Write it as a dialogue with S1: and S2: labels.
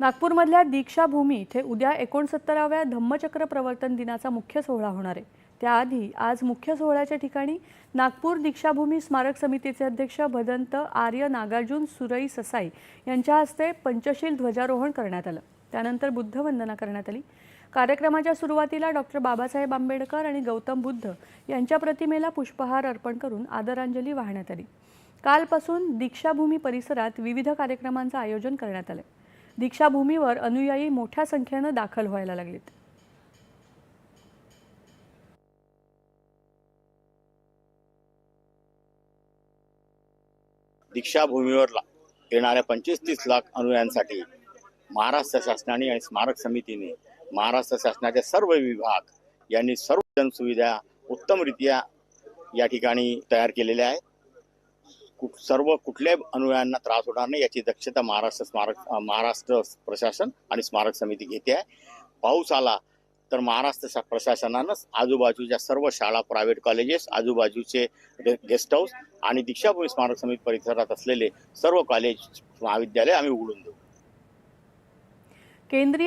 S1: नागपूरमधल्या दीक्षाभूमी इथे उद्या एकोणसत्तराव्या धम्मचक्र प्रवर्तन दिनाचा मुख्य सोहळा होणार आहे. त्याआधी आज मुख्य सोहळ्याच्या ठिकाणी नागपूर दीक्षाभूमी स्मारक समितीचे अध्यक्ष भदंत आर्य नागार्जुन सुरई ससाई यांच्या हस्ते पंचशील ध्वजारोहण करण्यात आलं. त्यानंतर बुद्धवंदना करण्यात आली. कार्यक्रमाच्या सुरुवातीला डॉक्टर बाबासाहेब आंबेडकर आणि गौतम बुद्ध यांच्या प्रतिमेला पुष्पहार अर्पण करून आदरांजली वाहण्यात आली. कालपासून दीक्षाभूमी परिसरात विविध कार्यक्रमांचं आयोजन करण्यात आलं. दीक्षाभूमीवर अनुयायी मोठ्या संख्येनं दाखल व्हायला लागलेत.
S2: दीक्षाभूमीवर ला- येणाऱ्या पंचवीस तीस लाख अनुयायांसाठी महाराष्ट्र शासनाने आणि स्मारक समितीने महाराष्ट्र शासनाचे सर्व विभाग यांनी सर्व जनसुविधा उत्तमरित्या या ठिकाणी तयार केलेल्या आहेत. सर्व कुठल्याही अनुयायांना त्रास होणार नाही याची दक्षता महाराष्ट्र स्मारक महाराष्ट्र प्रशासन आणि स्मारक समिती घेते आहे. पाऊस आला तर महाराष्ट्र प्रशासनानं आजूबाजूच्या सर्व शाळा प्रायव्हेट कॉलेजेस आजूबाजूचे गेस्ट हाऊस आणि दीक्षाभूमी स्मारक समिती परिसरात असलेले सर्व कॉलेज महाविद्यालय आम्ही उघडून देऊ.
S1: केंद्रीय